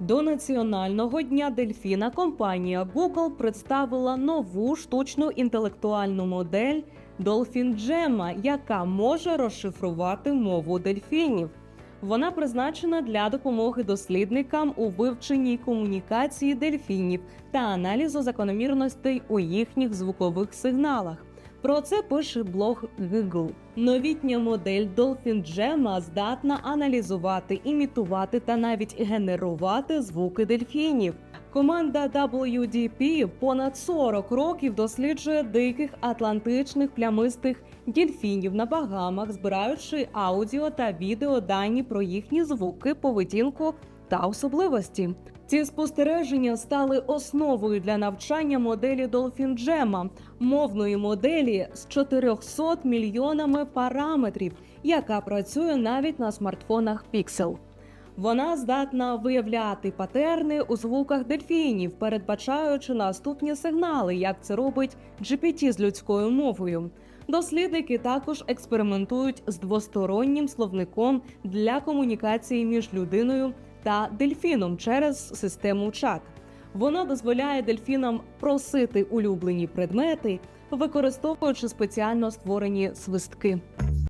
До Національного дня дельфіна компанія Google представила нову штучну інтелектуальну модель Dolphin Gemma, яка може розшифрувати мову дельфінів. Вона призначена для допомоги дослідникам у вивченні комунікації дельфінів та аналізу закономірностей у їхніх звукових сигналах. Про це пише блог Google. Новітня модель Dolphin Gemma здатна аналізувати, імітувати та навіть генерувати звуки дельфінів. Команда WDP понад 40 років досліджує диких атлантичних плямистих дельфінів на Багамах, збираючи аудіо та відео дані про їхні звуки, поведінку та особливості. Ці спостереження стали основою для навчання моделі Gemma, мовної моделі з 400 мільйонами параметрів, яка працює навіть на смартфонах Pixel. Вона здатна виявляти патерни у звуках дельфінів, передбачаючи наступні сигнали, як це робить GPT з людською мовою. Дослідники також експериментують з двостороннім словником для комунікації між людиною та дельфіном через систему чат. Вона дозволяє дельфінам просити улюблені предмети, використовуючи спеціально створені свистки.